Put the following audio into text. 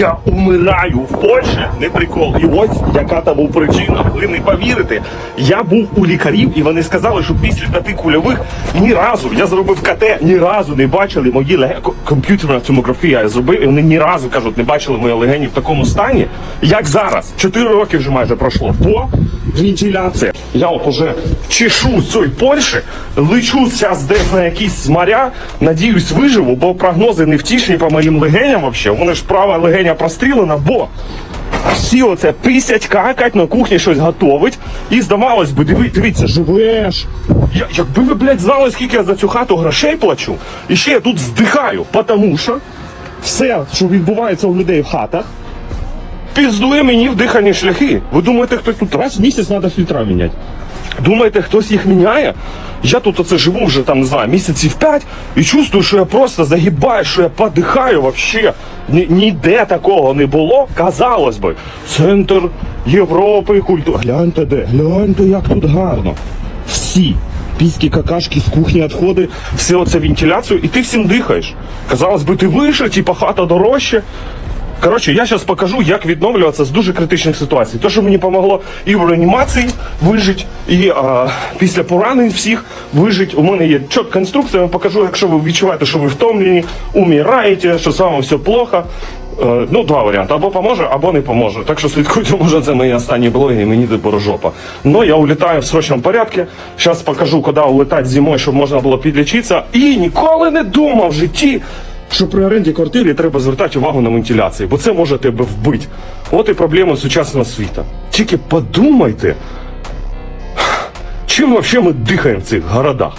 Я умираю в Польщі, не прикол. І ось яка там була причина. Ви не повірите. Я був у лікарів, і вони сказали, що після п'яти кульових ні разу я зробив КТ, ні разу не бачили мої легені. Комп'ютерна томографія я зробив, і вони ні разу кажуть, не бачили мої легені в такому стані, як зараз. Чотири роки вже майже пройшло. По вентиляції. Я от уже чешу з цієї Польщі, лечу зараз десь на якісь моря. Надіюсь, виживу, бо прогнози не втішні по моїм легеням. У мене ж права легеня прострілена, бо всі оце писять, какать, на кухні щось готовить. І здавалось би, диви, дивіться, живеш. Я, якби ви, блядь, знали, скільки я за цю хату грошей плачу, і ще я тут здихаю, тому що все, що відбувається у людей в хатах, піздує мені в дихальні шляхи. Ви думаєте, хтось тут раз в місяць треба фільтра міняти? Думаєте, хтось їх міняє? Я тут оце живу вже там, не знаю, місяців п'ять і чувствую, що я просто загибаю, що я подихаю вообще. Ні, ніде такого не було. Казалось би, центр Європи, культури. Гляньте де, гляньте, як тут гарно. Всі піські какашки з кухні відходи, все оце вентиляцію, і ти всім дихаєш. Казалось би, ти вийшов, типа хата дорожче. Коротше, я зараз покажу, як відновлюватися з дуже критичних ситуацій. То, що мені допомогло і в реанімації вижити, і а, після поранень всіх вижити. У мене є чітка інструкція, я покажу, якщо ви відчуваєте, що ви втомлені, умираєте, що з вами все плохо. Е, ну, два варіанти. Або поможе, або не поможе. Так що слідкуйте, може, це мої останні блоги, і мені тепер жопа. Но я улітаю в срочному порядку. Зараз покажу, куди улетати зимою, щоб можна було підлічитися. І ніколи не думав в житті, що при оренді квартири треба звертати увагу на вентиляцію, бо це може тебе вбити. От і проблема сучасного світу. Тільки подумайте, чим взагалі ми дихаємо в цих городах.